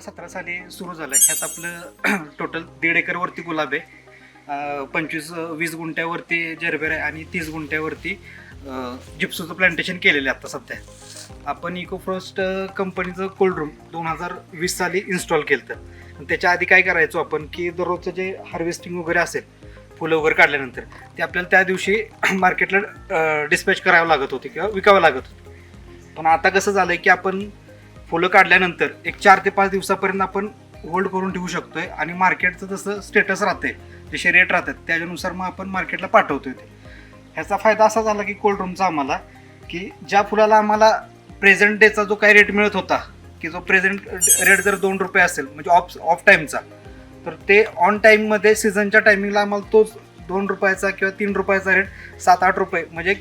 सतरा साली सुरू झालं ह्यात आपलं टोटल दीड एकरवरती गुलाब आहे. पंचवीस वीस गुंठ्यावरती जरबेर आहे आणि तीस गुंठ्यावरती जिप्सूचं प्लांटेशन केलेलं आहे आता सध्या. आपण इको फ्रॉस्ट कंपनीचं कोल्ड रूम दोन हजार वीस साली इन्स्टॉल केलं तर त्याच्या आधी काय करायचो आपण की दररोजचं जे हार्वेस्टिंग वगैरे असेल फुलं वगैरे काढल्यानंतर ते आपल्याला त्या दिवशी मार्केटला डिस्पॅच करावं लागत होते किंवा विकावं लागत होते. पण आता कसं झालं आहे की आपण फुलं काढल्यानंतर एक चार ते पाच दिवसापर्यंत आपण होल्ड करून ठेवू शकतोय आणि मार्केटचं जसं स्टेटस राहते जसे रेट राहतात त्याच्यानुसार मग आपण मार्केटला पाठवतोय ते. ह्याचा फायदा असा झाला की कोल्ड रूमचा आम्हाला की ज्या फुलाला आम्हाला प्रेझेंट डेचा जो काही रेट मिळत होता की जो प्रेझेंट रेट जर दोन रुपये असेल म्हणजे ऑफ ऑफ टाईमचा तर ते ऑन टाईममध्ये सीझनच्या टायमिंगला आम्हाला तोच दोन रुपयाचा किंवा तीन रुपयाचा रेट सात आठ रुपये म्हणजे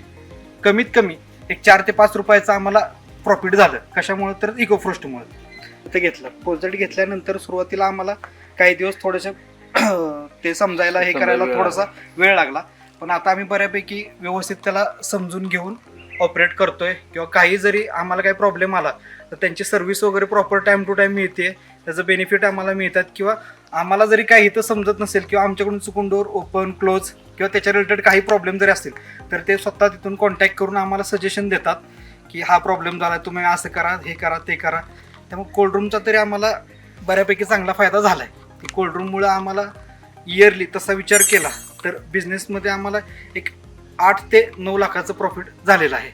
कमीत कमी एक चार ते पाच रुपयाचा आम्हाला प्रॉफिट झालं. कशामुळे? तर इको फ्रोस्टमुळे ते घेतलं. प्रोजेक्ट घेतल्यानंतर सुरुवातीला आम्हाला काही दिवस थोडेसे ते समजायला हे करायला थोडासा वेळ लागला. पण आता आम्ही बऱ्यापैकी व्यवस्थित त्याला समजून घेऊन ऑपरेट करतोय. किंवा काही जरी आम्हाला काही प्रॉब्लेम आला तर त्यांची सर्व्हिस वगैरे प्रॉपर टाईम टू टाईम मिळते त्याचं बेनिफिट आम्हाला मिळतात. किंवा आम्हाला जरी काही इथं समजत नसेल किंवा आमच्याकडून चुकून डोर ओपन क्लोज किंवा त्याच्या रिलेटेड काही प्रॉब्लेम जरी असतील तर ते स्वतः तिथून कॉन्टॅक्ट करून आम्हाला सजेशन देतात. की हा प्रॉब्लेम झाला तुम्ही असं करा हे करा ते करा. त्यामुळे कोल्डरूमचा तरी आम्हाला बऱ्यापैकी चांगला फायदा झाला आहे की कोल्डरूममुळे आम्हाला इयरली तसा विचार केला तर बिझनेसमध्ये आम्हाला एक आठ ते नऊ लाखाचं प्रॉफिट झालेलं आहे.